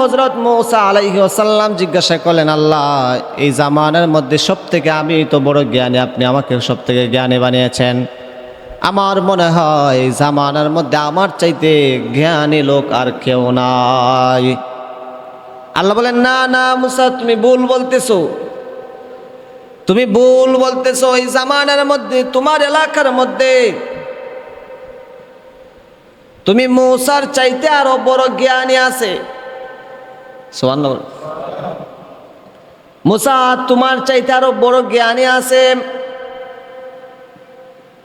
হজরত মৌসা আলাইহি আসাল্লাম জিজ্ঞাসা করলেন, আল্লাহ, এই জামানার মধ্যে সব থেকে আমি তো বড় জ্ঞানী, আপনি আমাকে সব থেকে জ্ঞানী বানিয়েছেন। আমার মনে হয় জামানার মধ্যে আমার চাইতে জ্ঞানী লোক আর কেউ নাই। আল্লাহ বলেন, না না, মুসা, তুমি ভুল বলতেছো। তুমি ভুল বলতেছো, এই জামানার মধ্যে, তোমার এলাকার মধ্যে। তুমি মৌসার চাইতে আরও বড় জ্ঞানী আছে। বল। মুসা, তোমার চাইতে আরও বড় জ্ঞানী আছে।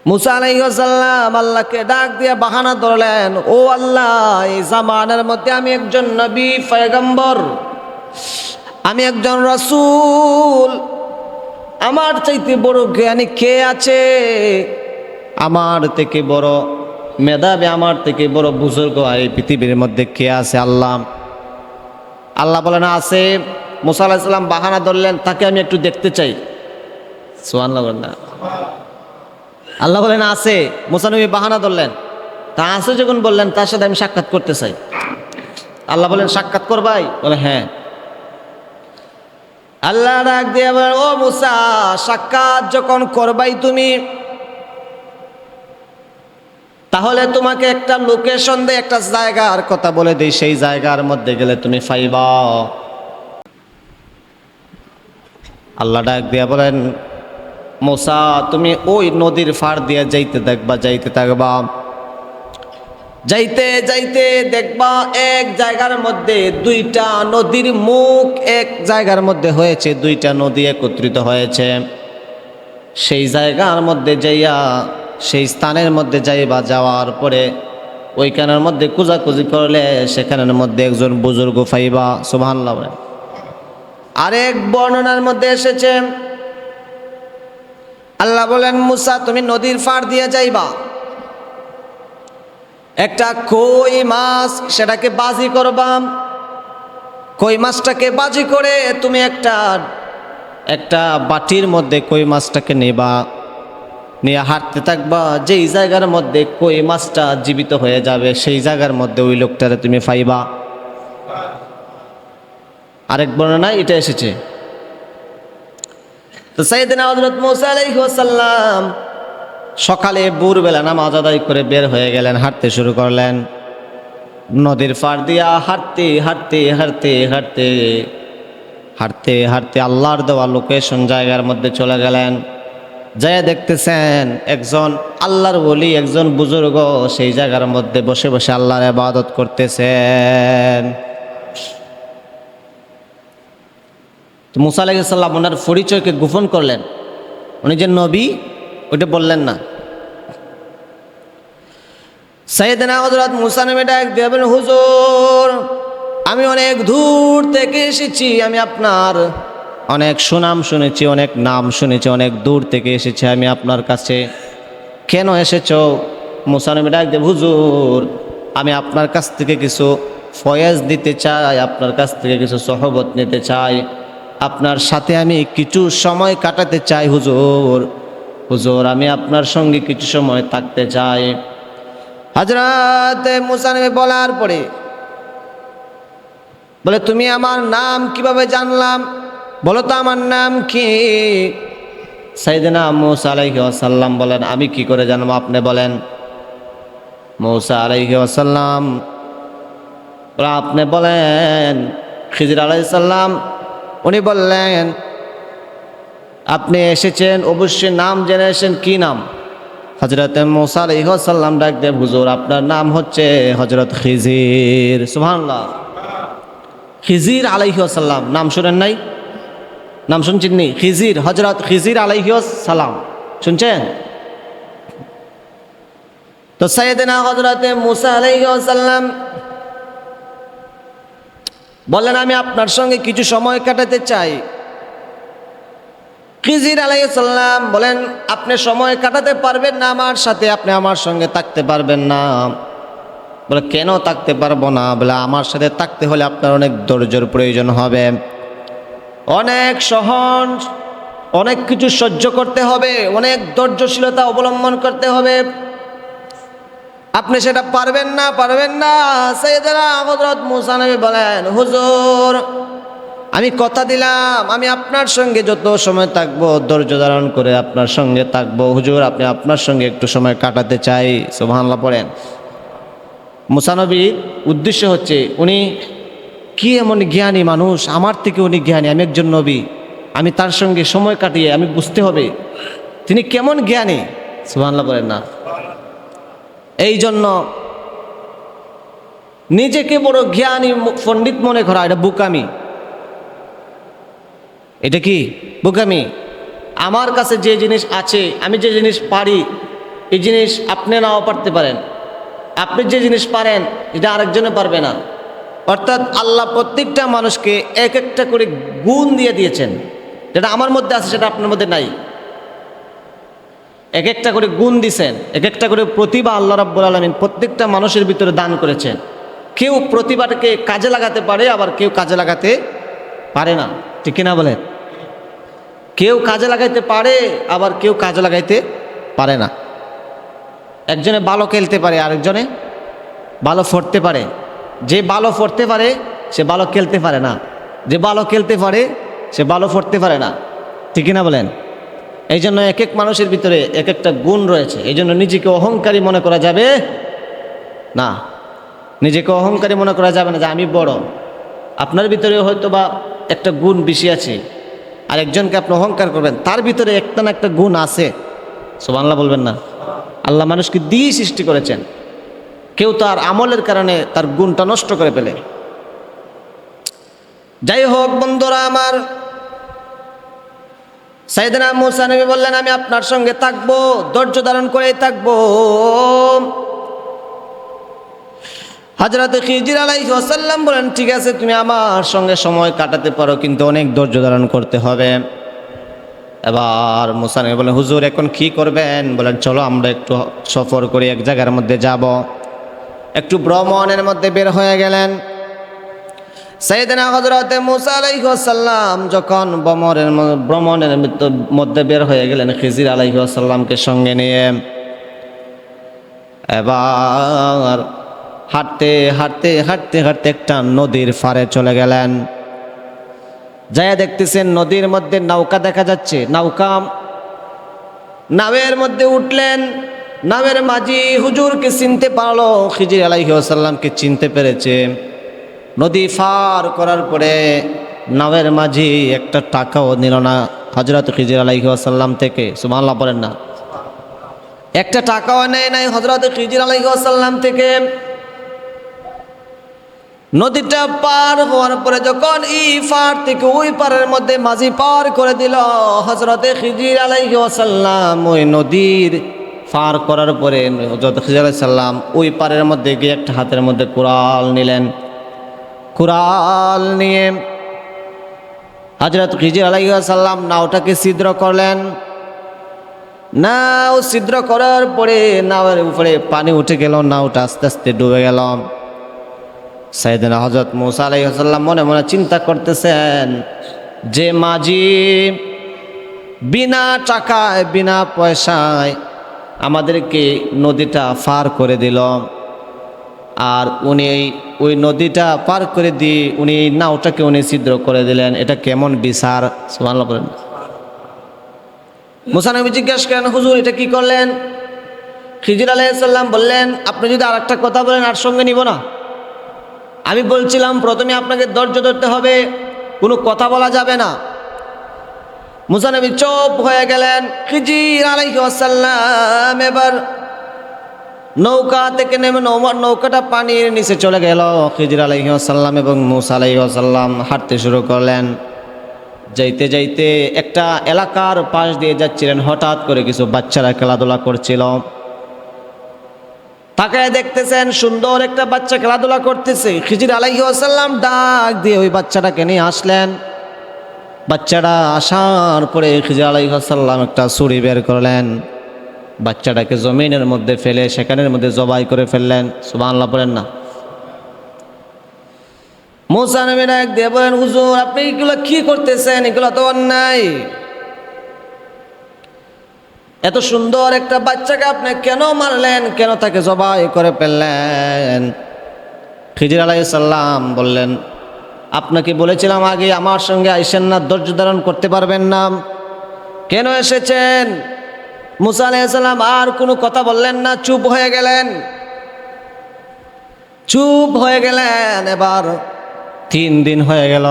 মুসা আলাইসাল্লাম আল্লাহকে ডাক দিয়ে বাহানা ধরলেন, ও আল্লাহ, এই জামানার মধ্যে আমি একজন নবী, পয়গম্বর, আমি একজন রসুল। আমার চাইতে বড় জ্ঞানী কে আছে? আমার থেকে বড় মেধাবী, আমার থেকে বড় বুজুর্গ, এই পৃথিবীর মধ্যে কে আছে আল্লাহ? আল্লাহ বলেন, আছে। মুসা আলাহিসাল্লাম বাহানা ধরলেন, তাকে আমি একটু দেখতে চাই। সোহান না। আল্লাহ বলেন, আছে। মুসানবী বাহানা ধরলেন, তা আছে যখন বললেন, তার সাথে আমি সাক্ষাৎ করতে চাই। আল্লাহ বলেন, সাক্ষাৎ করবাই বলে হ্যাঁ। আল্লাহ ডাক দিয়ে ও মুসা, সাক্ষাৎ যখন করবাই তুমি তাহলে তোমাকে একটা লোকেশন দিয়ে একটা জায়গার কথা বলে দিই। সেই জায়গার মধ্যে গেলে তুমি ফাইবা। আল্লাহ ডাক দিয়া বলেন, মোসা, তুমি ওই নদীর ফাড় দিয়ে যাইতে দেখবা, যাইতে থাকবা। যাইতে যাইতে দেখবা এক জায়গার মধ্যে দুইটা নদীর মুখ এক জায়গার মধ্যে হয়েছে, দুইটা নদী একত্রিত হয়েছে। সেই জায়গার মধ্যে যাইয়া সেই স্থানের মধ্যে যাইবা, যাওয়ার পরে ওইখানের মধ্যে কুজাকুজি করলে সেখানের মধ্যে একজন বুজুর্গ ফাইবা সুবহানাল্লাহ আরেক বর্ণনার মধ্যে এসেছে, আল্লাহ বলেন, মুসা, তুমি নদীর ফাড় দিয়ে যাইবা। একটা কই মাছ, সেটাকে বাজি করবা। কই মাছটাকে বাজি করে তুমি একটা একটা বাটির মধ্যে কই মাছটাকে নেবা। নিয়ে হাঁটতে থাকবা, যেই জায়গার মধ্যে কই মাছটা জীবিত হয়ে যাবে, সেই জায়গার মধ্যে ওই লোকটারে তুমি পাইবা আরেক বর্ণনায় এটা এসেছে। তো সাইদিনা হজরত মুসা আলাইসাল্লাম সকালে ভোরবেলা নামাজ আদায় করে বের হয়ে গেলেন, হাঁটতে শুরু করলেন। নদীর পার দিয়া হাঁটতে হাঁটতে হাঁটতে হাঁটতে হাঁটতে হাঁটতে আল্লাহর দেওয়া লোকেশন জায়গার মধ্যে চলে গেলেন। যায় দেখতেছেন একজন আল্লাহর বলি একজন বুজুর্গ, সেই জায়গার মধ্যে বসে বসে আল্লাহর আবাদত করতেছেন। তো মুসা আলাইসাল্লাম ওনার পরিচয়কে গোপন করলেন। উনি যে নবী ওটা বললেন না। হজরত মুসা নবী দেবেন হুজুর, আমি অনেক দূর থেকে এসেছি, আমি আপনার অনেক সুনাম শুনেছি, অনেক নাম শুনেছি, অনেক দূর থেকে এসেছি। আমি আপনার কাছে, কেন এসেছ? মুসা নবী ডাক দেব হুজুর, আমি আপনার কাছ থেকে কিছু ফয়েজ দিতে চাই, আপনার কাছ থেকে কিছু সহবত নিতে চাই। আপনার সাথে আমি কিছু সময় কাটাতে চাই, হুজুর। হুজুর, আমি আপনার সঙ্গে কিছু সময় থাকতে চাই। হজরত মুসানবী বলার পরে, বলে, তুমি আমার নাম কীভাবে জানলাম? বলো তো আমার নাম কি? সাইদিনা মৌসা আলাইহি আসাল্লাম বলেন, আমি কি করে জানব আপনি বলেন? মৌসা আলাইহি আসাল্লাম আপনি বলেন, খিজির আলাইসাল্লাম উনি বললেন, আপনি এসেছেন, অবশ্যই নাম জেনে এসেছেন, কি নাম? হজরত মোসা আলহিহাসাল্লাম ডাক দেব হুজুর, আপনার নাম হচ্ছে হজরত খিজির। সুহান্লাহ খিজির আলাইহাসাল্লাম নাম শুনেন নাই? নাম শুনছেন নি? খিজির হজরত খিজির আলাইহাসাল্লাম শুনছেন? তো সৈয়দনা হজরতে মুসা আলাইহাসাল্লাম বলেন আমি আপনার সঙ্গে কিছু সময় কাটাতে চাই। খিজির আলাইসাল্লাম বলেন, আপনি সময় কাটাতে পারবেন না আমার সাথে, আপনি আমার সঙ্গে থাকতে পারবেন না। বলে, কেন থাকতে পারব না? বলে, আমার সাথে থাকতে হলে আপনার অনেক ধৈর্যের প্রয়োজন হবে। অনেক সহন, অনেক কিছু সহ্য করতে হবে, অনেক ধৈর্যশীলতা অবলম্বন করতে হবে। আপনি সেটা পারবেন না পারবেন না। সৈয়দরা হজরত মুসা নবী বলেন, হুজুর, আমি কথা দিলাম, আমি আপনার সঙ্গে যত সময় থাকব, ধৈর্য ধারণ করে আপনার সঙ্গে থাকব। হুজুর, আপনি আপনার সঙ্গে একটু সময় কাটাতে চাই। সুবহানাল্লাহ পড়েন মুসানবীর উদ্দেশ্য হচ্ছে, উনি কি এমন জ্ঞানী মানুষ? আমার থেকে উনি জ্ঞানী, আমি একজন নবী। আমি তার সঙ্গে সময় কাটিয়ে, আমি বুঝতে হবে তিনি কেমন জ্ঞানী। সুবহানাল্লাহ বলেন না। এই জন্য নিজেকে বড় জ্ঞানী পণ্ডিত মনে করা, এটা বুকামি। এটা কি? বুকামি। আমার কাছে যে জিনিস আছে, আমি যে জিনিস পারি, এই জিনিস আপনি নাও পারতে পারেন। আপনি যে জিনিস পারেন, এটা আরেকজনে পারবে না। অর্থাৎ আল্লাহ প্রত্যেকটা মানুষকে এক একটা করে গুণ দিয়ে দিয়েছেন। যেটা আমার মধ্যে আছে, সেটা আপনার মধ্যে নাই। এক একটা করে গুণ দিছেন, এক একটা করে প্রতিভা আল্লাহ রাব্বুল আলমিন প্রত্যেকটা মানুষের ভিতরে দান করেছেন। কেউ প্রতিভাটাকে কাজে লাগাতে পারে, আবার কেউ কাজে লাগাতে পারে না। ঠিক কিনা বলেন? কেউ কাজে লাগাইতে পারে, আবার কেউ কাজে লাগাইতে পারে না। একজনে ভালো খেলতে পারে, আরেকজনে ভালো ফরতে পারে। যে ভালো ফরতে পারে, সে ভালো খেলতে পারে না। যে ভালো খেলতে পারে, সে ভালো ফরতে পারে না। ঠিক না বলেন? এই জন্য এক এক মানুষের ভিতরে এক একটা গুণ রয়েছে। এই জন্য নিজেকে অহংকারী মনে করা যাবে না। নিজেকে অহংকারী মনে করা যাবে না যে আমি বড়। আপনার ভিতরে হয়তো বা একটা গুণ বেশি আছে। আর একজনকে আপনি অহংকার করবেন, তার ভিতরে একটা না একটা গুণ আছে। সোবাংলা বলবেন না। আল্লাহ মানুষকে দিয়ে সৃষ্টি করেছেন। কেউ তার আমলের কারণে তার গুণটা নষ্ট করে ফেলে। যাই হোক বন্ধুরা আমার সাইদিনা মুসা নবী বললেন, আমি আপনার সঙ্গে থাকব, ধৈর্য ধারণ করে থাকব। হাজরাতে খিজির আলাইহি ওয়াসাল্লাম বলেন, ঠিক আছে, তুমি আমার সঙ্গে সময় কাটাতে পারো, কিন্তু অনেক ধৈর্য ধারণ করতে হবে। এবার মুসা নবী বলেন হুজুর, এখন কি করবেন? বলেন, চলো, আমরা একটু সফর করি এক জায়গার মধ্যে যাব। একটু ভ্রমণের মধ্যে বের হয়ে গেলেন। সাইদিনা হজরতে মুসা আলাইসাল্লাম যখন ভ্রমণের ভ্রমণের মধ্য- বের হয়ে গেলেন খিজির আলাইসাল্লামকে সঙ্গে নিয়ে। এবার হাঁটতে হাঁটতে হাঁটতে হাঁটতে একটা নদীর ফারে চলে গেলেন। যাইয়া দেখতেছেন নদীর মধ্যে নৌকা দেখা যাচ্ছে। নৌকা নাবের মধ্যে উঠলেন। নাবের মাঝি হুজুরকে চিনতে পারল, খিজির আলাইসাল্লামকে চিনতে পেরেছে। নদী পার করার পরে নামের মাঝি একটা টাকাও নিল না হজরত খিজির আলাইসাল্লাম থেকে। সুমাল্লাহ বলেন না। একটা টাকাও নেয় নাই হজরত খিজির আলাইসাল্লাম থেকে। নদীটা পার হওয়ার পরে যখন ই পার থেকে ওই পারের মধ্যে মাঝি পার করে দিল হজরতে খিজির আলাইহি ওয়াসাল্লাম ওই নদীর পার করার পরে হজরত আলাইহিস সাল্লাম ওই পারের মধ্যে গিয়ে একটা হাতের মধ্যে কুড়াল নিলেন। কুড়াল নিয়ে হজরত খিজির আলাইহি সাল্লাম নাওটাকে ছিদ্র করলেন। নাও ছিদ্র করার পরে নাওয়ের উপরে পানি উঠে গেল, নাওটা আস্তে আস্তে ডুবে গেল। সাইদিনা হজরত মুসা আলাইসাল্লাম মনে মনে চিন্তা করতেছেন, যে মাঝি বিনা টাকায়, বিনা পয়সায় আমাদেরকে নদীটা পার করে দিল। আর উনি ওই নদীটা পার করে দিয়ে উনি নাওটাকে উনি ছিদ্র করে দিলেন। এটা কেমন বিচার? সুবহানাল্লাহ করেন মুসানবী জিজ্ঞাসা করেন, হুজুর, এটা কি করলেন? খিজির আলাইসাল্লাম বললেন, আপনি যদি আর একটা কথা বলেন, আর সঙ্গে নিব না। আমি বলছিলাম, প্রথমে আপনাকে ধৈর্য ধরতে হবে, কোনো কথা বলা যাবে না। মুসানবী চোপ হয়ে গেলেন। খিজির আলাইসাল্লাম এবার নৌকা থেকে নেমে নৌমার নৌকাটা পানির নিচে চলে গেল। খিজির আলাইসাল্লাম এবং মুসা আলাইসাল্লাম হাঁটতে শুরু করলেন। যাইতে যাইতে একটা এলাকার পাশ দিয়ে যাচ্ছিলেন। হঠাৎ করে কিছু বাচ্চারা খেলাধুলা করছিল। তাকায় দেখতেছেন সুন্দর একটা বাচ্চা খেলাধুলা করতেছে। খিজির আলাইহি আসাল্লাম ডাক দিয়ে ওই বাচ্চাটাকে নিয়ে আসলেন। বাচ্চাটা আসার পরে খিজির আলাইহি আসাল্লাম একটা ছুরি বের করলেন। বাচ্চাটাকে জমিনের মধ্যে ফেলে, সেখানের মধ্যে জবাই করে ফেললেন। সুবহানাল্লাহ বলেন না। মুসা নবী ডাক দিয়ে বলেন, হুজুর, আপনি এগুলো কি করতেছেন? এগুলো তো অন্যায়। এত সুন্দর একটা বাচ্চাকে আপনি কেন মারলেন? কেন তাকে জবাই করে ফেললেন? খিজির আলাইসাল্লাম বললেন আপনাকে বলেছিলাম আগে আমার সঙ্গে আইসেন না, ধৈর্য ধারণ করতে পারবেন না। কেন এসেছেন? মুসা আলাইসাল্লাম আর কোনো কথা বললেন না, চুপ হয়ে গেলেন। চুপ হয়ে গেলেন, এবার তিন দিন হয়ে গেল,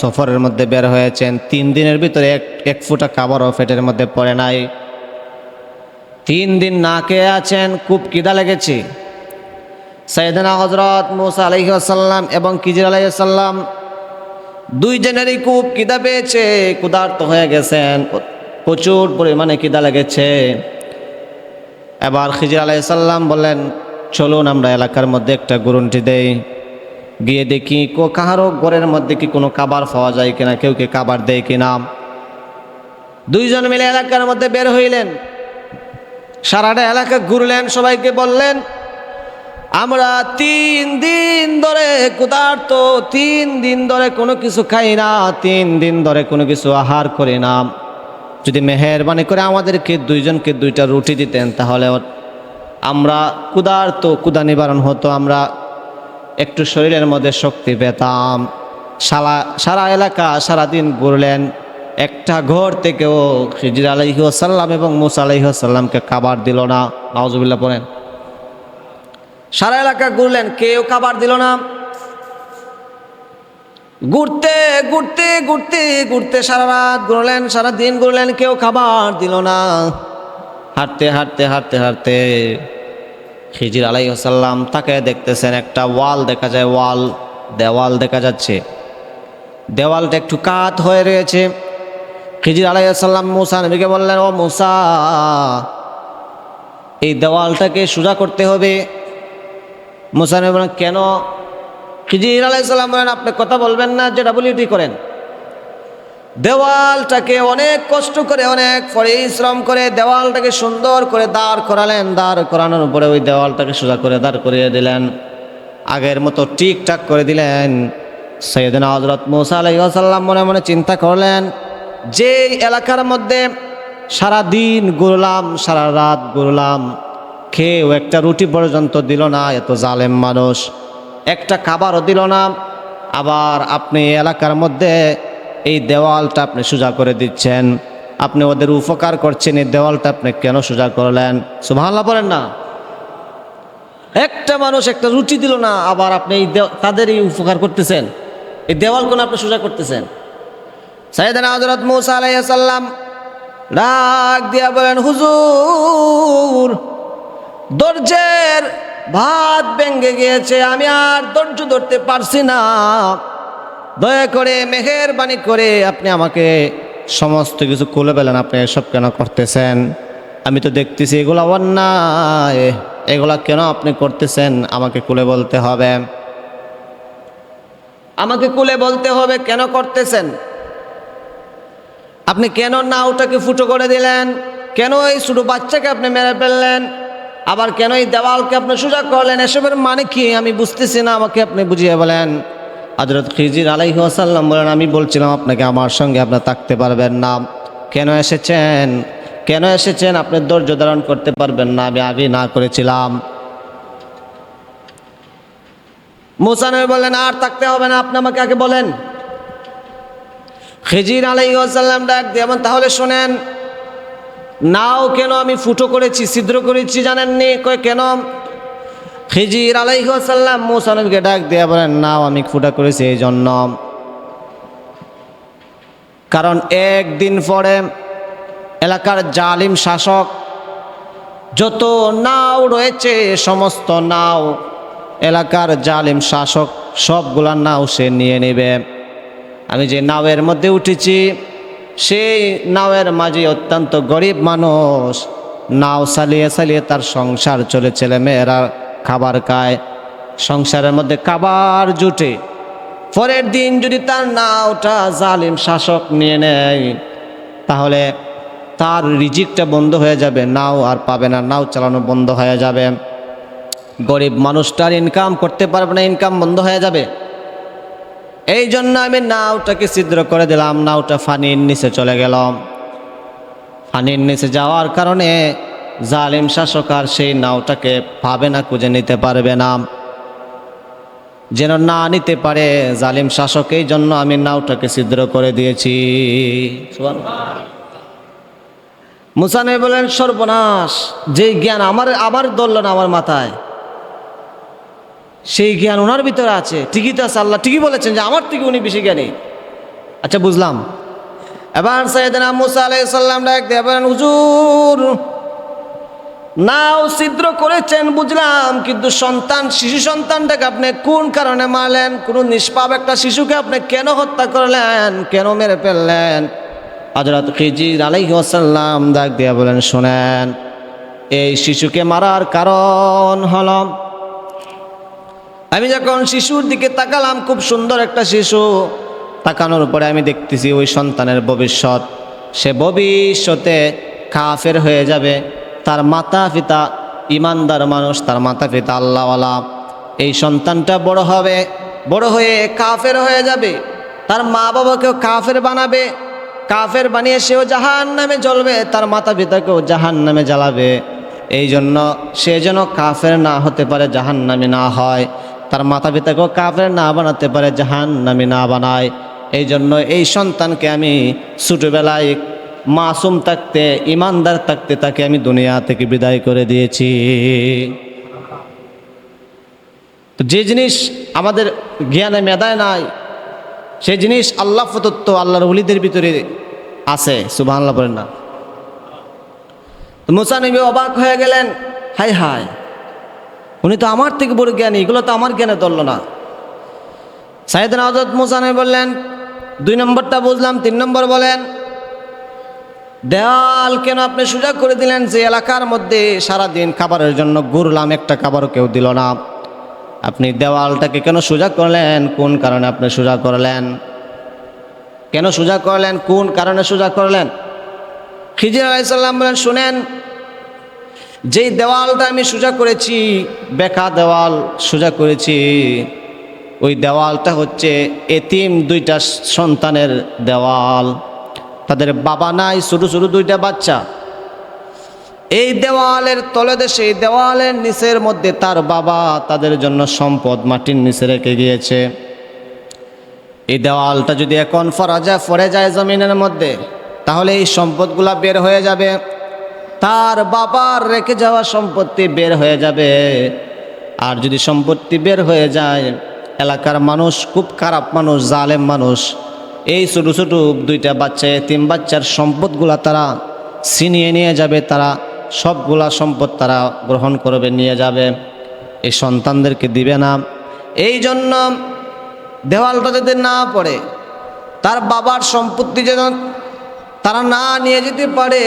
সফরের মধ্যে বের হয়েছেন। তিন দিনের ভিতরে এক এক ফুটা খাবারও পেটের মধ্যে পড়ে নাই। তিন দিন না খেয়ে আছেন, খুব কিদা লেগেছে। সৈয়দনা হজরত মুসা আলহিহাসাল্লাম এবং কিজির আলাইসাল্লাম দুইজনেরই খুব কিদা পেয়েছে, ক্ষুধার্ত হয়ে গেছেন, প্রচুর পরিমাণে কিদা লেগেছে। এবার খিজির আলাইসাল্লাম বললেন, চলুন আমরা এলাকার মধ্যে একটা গুরুন্টি দেই, গিয়ে দেখি কো কাহারও ঘরের মধ্যে কি কোনো খাবার পাওয়া যায় কিনা, কেউ কি খাবার দেয় কিনা? দুইজন মিলে এলাকার মধ্যে বের হইলেন। সারাটা এলাকা ঘুরলেন, সবাইকে বললেন আমরা তিন দিন ধরে ক্ষুধার্ত, তিন দিন ধরে কোনো কিছু খাই না, তিন দিন ধরে কোনো কিছু আহার করি না। যদি মেহরবানি করে আমাদেরকে দুইজনকে দুইটা রুটি দিতেন, তাহলে আমরা ক্ষুধার্ত, ক্ষুধা নিবারণ হতো, আমরা একটু শরীরের মধ্যে শক্তি পেতাম। সারা সারা এলাকা সারাদিন ঘুরলেন, একটা ঘর থেকেও খিজির আলহিহাসাল্লাম এবং মুসা আলহিহাসাল্লামকে খাবার দিল না। নওয়াজুবিল্লাহ পড়েন। সারা এলাকা ঘুরলেন, কেউ খাবার দিল না। ঘুরতে ঘুরতে ঘুরতে ঘুরতে সারা রাত ঘুরলেন, সারা দিন ঘুরলেন, কেউ খাবার দিল না। হাঁটতে হাঁটতে হাঁটতে হাঁটতে খিজির আলাইসাল্লাম তাকে দেখতেছেন, একটা ওয়াল দেখা যায়, ওয়াল, দেওয়াল দেখা যাচ্ছে। দেওয়ালটা একটু কাত হয়ে রয়েছে। খিজির আলাইসাল্লাম মুসা নবীকে বললেন, ও মুসা, এই দেওয়ালটাকে সোজা করতে হবে। মুসা নবী বলেন, কেন? খিজির আলাইসাল্লাম বলেন, আপনি কথা বলবেন না, যেটা বলি ওটি করেন। দেওয়ালটাকে অনেক কষ্ট করে, অনেক পরিশ্রম করে দেওয়ালটাকে সুন্দর করে দাঁড় করালেন। দাঁড় করানোর পরে ওই দেওয়ালটাকে সোজা করে দাঁড় করিয়ে দিলেন। আগের মতো ঠিকঠাক করে দিলেন। সৈয়দিন হজরত মুসা আলাইসাল্লাম মনে মনে চিন্তা করলেন যে এলাকার মধ্যে সারা দিন ঘুরলাম, সারা রাত ঘুরলাম খেয়েও একটা রুটি পর্যন্ত দিল না, এত জালেম মানুষ। একটা খাবারও দিল না। আবার আপনি এলাকার মধ্যে এই দেওয়ালটা আপনি সোজা করে দিচ্ছেন। আপনি ওদের উপকার করছেন, এই দেওয়ালটা আপনি কেন সোজা করলেন? সুভাল্লা বলেন না। একটা মানুষ একটা রুটি দিল না, আবার আপনি এই তাদের এই উপকার করতেছেন। এই দেওয়াল কোন আপনি সোজা করতেছেন? সাইদানা হজরত মৌসা আলাইসাল্লাম ডাক দিয়া বলেন, হুজুর দর্জের ভাত ভেঙে গিয়েছে, আমি আর ধৈর্য ধরতে পারছি না। দয়া করে মেহেরবানি করে আপনি আমাকে সমস্ত কিছু খুলে পেলেন আপনি এসব কেন করতেছেন? আমি তো দেখতেছি এগুলো অন্যায়। এগুলা কেন আপনি করতেছেন? আমাকে কুলে বলতে হবে। আমাকে কুলে বলতে হবে, কেন করতেছেন? আপনি কেন নাওটাকে ফুটো করে দিলেন? কেন এই ছোটো বাচ্চাকে আপনি মেরে ফেললেন? আবার কেন এই দেওয়ালকে আপনি সোজা করলেন? এসবের মানে কি? আমি বুঝতেছি না, আমাকে আপনি বুঝিয়ে বলেন। হজরত খিজির আলাইহি আসাল্লাম বলেন, আমি বলছিলাম আপনাকে আমার সঙ্গে আপনার থাকতে পারবেন না। কেন এসেছেন? কেন এসেছেন? আপনি ধৈর্য ধারণ করতে পারবেন না, আমি আগে না করেছিলাম। মুসানবী বললেন, আর থাকতে হবে না, আপনি আমাকে আগে বলেন। খিজির খেজির আলাইসাল্লাম ডাক দিয়ে তাহলে শোনেন নাও কেন আমি ফুটো করেছি, ছিদ্র করেছি জানেন জানেননি? কয়, কেন? খিজির আলাইসাল্লাম মুসানবীকে ডাক দিয়ে বলেন, নাও, আমি ফুটা করেছি এই জন্য কারণ একদিন পরে এলাকার জালিম শাসক, যত নাও রয়েছে, সমস্ত নাও এলাকার জালিম শাসক, সবগুলা নাও সে নিয়ে নেবে। আমি যে নাওয়ের মধ্যে উঠেছি সেই নাওয়ের মাঝে অত্যন্ত গরিব মানুষ। নাও চালিয়ে চালিয়ে তার সংসার চলে ছেলে মেয়েরা খাবার খায়। সংসারের মধ্যে খাবার জুটে। পরের দিন যদি তার নাওটা জালিম শাসক নিয়ে নেয়, তাহলে তার রিজিকটা বন্ধ হয়ে যাবে। নাও আর পাবে না, নাও চালানো বন্ধ হয়ে যাবে। গরিব মানুষটার ইনকাম করতে পারবে না, ইনকাম বন্ধ হয়ে যাবে। এই জন্য আমি নাওটাকে ছিদ্র করে দিলাম। নাওটা ফানির নিচে চলে গেলাম ফানির নিচে যাওয়ার কারণে জালিম শাসক আর সেই নাওটাকে পাবে না, খুঁজে নিতে পারবে না। যেন না নিতে পারে জালিম শাসক এই জন্য আমি নাওটাকে ছিদ্র করে দিয়েছি। মুসানে বলেন, সর্বনাশ যে জ্ঞান আমার আবার ধরল না, আমার মাথায়। সেই জ্ঞান ওনার ভিতরে আছে। ঠিকই তো আছে আল্লাহ, ঠিকই বলেছেন যে আমার থেকে উনি বেশি জ্ঞানী। আচ্ছা বুঝলাম। এবার সৈয়দনা মুসা আলাইসাল্লাম ডাক দিয়ে হুজুর, নাও ছিদ্র করেছেন, বুঝলাম, কিন্তু সন্তান, শিশু সন্তানটাকে আপনি কোন কারণে মারলেন? কোন নিষ্পাপ একটা শিশুকে আপনি কেন হত্যা করলেন? কেন মেরে ফেললেন? হজরত খিজির আলাইসাল্লাম ডাক দিয়া বলেন, শোনেন, এই শিশুকে মারার কারণ হল আমি যখন শিশুর দিকে তাকালাম, খুব সুন্দর একটা শিশু। তাকানোর পরে আমি দেখতেছি ওই সন্তানের ভবিষ্যৎ। সে ভবিষ্যতে কাফের হয়ে যাবে। তার মাতা পিতা ইমানদার মানুষ, তার মাতা পিতা আল্লাহওয়ালা। এই সন্তানটা বড় হবে, বড় হয়ে কাফের হয়ে যাবে। তার মা বাবাকেও কাফের বানাবে। কাফের বানিয়ে সেও জাহান নামে জ্বলবে, তার মাতা পিতাকেও জাহান নামে জ্বালাবে। এই জন্য সে যেন কাফের না হতে পারে জাহান নামে না হয়। তার মাতা পিতাকেও কাফের না বানাতে পারে জাহান নামি না বানায়। এই জন্য এই সন্তানকে আমি ছোটোবেলায় মাসুম থাকতে, ইমানদার থাকতে তাকে আমি দুনিয়া থেকে বিদায় করে দিয়েছি। তো যে জিনিস আমাদের জ্ঞানে মেধায় নাই সেই জিনিস আল্লাহ প্রদত্ত, আল্লাহর উলিদের ভিতরে আছে সুবাহ আল্লাহ বলেন না। মুসা নবী অবাক হয়ে গেলেন হাই হাই উনি তো আমার থেকে বড় জ্ঞানী, এগুলো তো আমার জ্ঞানে ধরল না। সাইদিন আজত মুসা নবী বললেন, দুই নম্বরটা বুঝলাম, তিন নম্বর বলেন দেওয়াল কেন আপনি সুযোগ করে দিলেন যে এলাকার মধ্যে সারাদিন খাবারের জন্য ঘুরলাম, একটা খাবারও কেউ দিল না। আপনি দেওয়ালটাকে কেন সোজা করলেন, কোন কারণে আপনি সোজা করলেন? কেন সোজা করলেন, কোন কারণে সোজা করলেন? খিজির আলাইসাল্লাম বলেন, শুনেন যেই দেওয়ালটা আমি সোজা করেছি, বেকা দেওয়াল সোজা করেছি। ওই দেওয়ালটা হচ্ছে এতিম দুইটা সন্তানের দেওয়াল। তাদের বাবা নাই, ছোটো ছোটো দুইটা বাচ্চা। এই দেওয়ালের তলেদেশে এই দেওয়ালের নিচের মধ্যে তার বাবা তাদের জন্য সম্পদ মাটির নিচে রেখে গিয়েছে। এই দেওয়ালটা যদি এখন ফরা যায় ফরে যায় জমিনের মধ্যে, তাহলে এই সম্পদগুলা বের হয়ে যাবে। তার বাবার রেখে যাওয়া সম্পত্তি বের হয়ে যাবে। আর যদি সম্পত্তি বের হয়ে যায়, এলাকার মানুষ, খুব খারাপ মানুষ, জালেম মানুষ, এই ছোটো ছোটো দুইটা বাচ্চা, তিন বাচ্চার সম্পদগুলা তারা ছিনিয়ে নিয়ে যাবে, তারা সবগুলা সম্পদ তারা গ্রহণ করবে, নিয়ে যাবে। এই সন্তানদেরকে দিবে না। এই জন্য দেওয়ালটা যদি না পড়ে, তার বাবার সম্পত্তি যেন তারা না নিয়ে যেতে পারে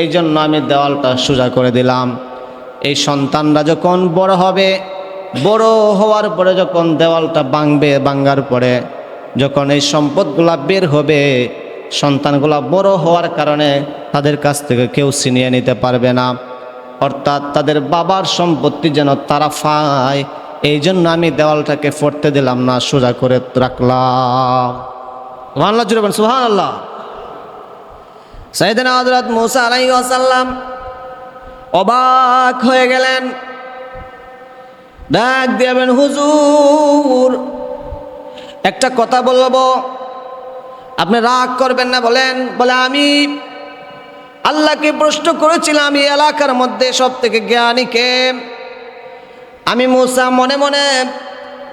এই জন্য আমি দেওয়ালটা সোজা করে দিলাম। এই সন্তানরা যখন বড় হবে, বড় হওয়ার পরে যখন দেওয়ালটা ভাঙবে ভাঙ্গার পরে যখন এই সম্পদগুলা বের হবে, সন্তানগুলা বড় হওয়ার কারণে তাদের কাছ থেকে কেউ ছিনিয়ে নিতে পারবে না। অর্থাৎ তাদের বাবার সম্পত্তি যেন তারা পায় এই জন্য আমি দেওয়ালটাকে ফরতে দিলাম না, সোজা করে রাখলাম। সুহান আল্লাহ সাইদিন হজরত মুসা আলাই আসাল্লাম অবাক হয়ে গেলেন। ডাক দিবেন হুজুর, একটা কথা বলব। আপনি রাগ করবেন না, বলেন। বলে, আমি আল্লাহকে প্রশ্ন করেছিলাম, এই এলাকার মধ্যে সব থেকে জ্ঞানীকে আমি মুসা মনে মনে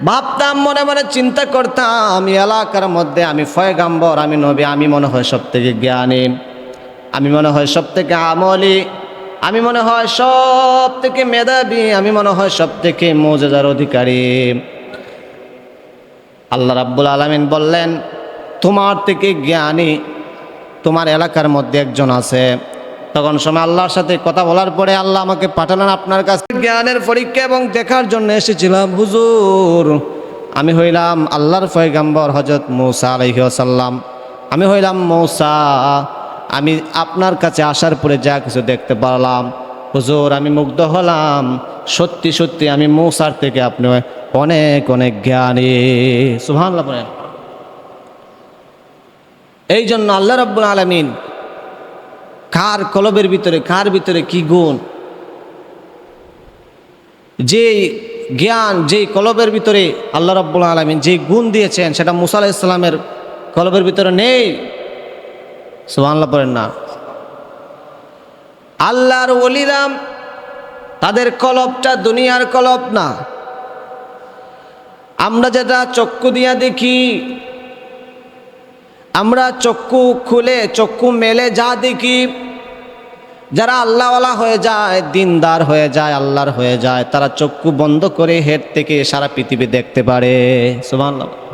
ভাবতাম, মনে মনে চিন্তা করতাম আমি এলাকার মধ্যে আমি ফয়গাম্বর আমি নবী, আমি মনে হয় সব থেকে জ্ঞানী। আমি মনে হয় সব থেকে আমলি, আমি মনে হয় সব থেকে মেধাবী, আমি মনে হয় সব থেকে মজাদার অধিকারী। আল্লাহ রাব্বুল আলমিন বললেন, তোমার থেকে জ্ঞানী তোমার এলাকার মধ্যে একজন আছে। তখন সময় আল্লাহর সাথে কথা বলার পরে আল্লাহ আমাকে পাঠালেন আপনার কাছে জ্ঞানের পরীক্ষা এবং দেখার জন্য এসেছিলাম। হুজুর, আমি হইলাম আল্লাহর ফয়গাম্বর হজরত মৌসা আলহিহাসাল্লাম আমি হইলাম মৌসা। আমি আপনার কাছে আসার পরে যা কিছু দেখতে পারলাম, হুজুর, আমি মুগ্ধ হলাম। সত্যি সত্যি, আমি মৌসার থেকে আপনি অনেক অনেক জ্ঞানী। সুহান এই জন্য আল্লাহ রব্বুল আলমিন কার কলবের ভিতরে, কার ভিতরে কি গুণ? যে জ্ঞান, যেই কলবের ভিতরে আল্লাহ রব্বুল আলমিন যে গুণ দিয়েছেন, সেটা মুসা আলাহ ইসলামের কলবের ভিতরে নেই। সুবহানাল্লাহ পড়েন না। আল্লাহর ওলিরাম তাদের কলপটা দুনিয়ার কলপ না। আমরা যেটা চক্ষু দিয়া দেখি, আমরা চক্ষু খুলে, চক্ষু মেলে যা দেখি, যারা আল্লাহওয়ালা হয়ে যায়, দিনদার হয়ে যায়, আল্লাহর হয়ে যায়, তারা চক্ষু বন্ধ করে হেড থেকে সারা পৃথিবী দেখতে পারে। সুবহানাল্লাহ।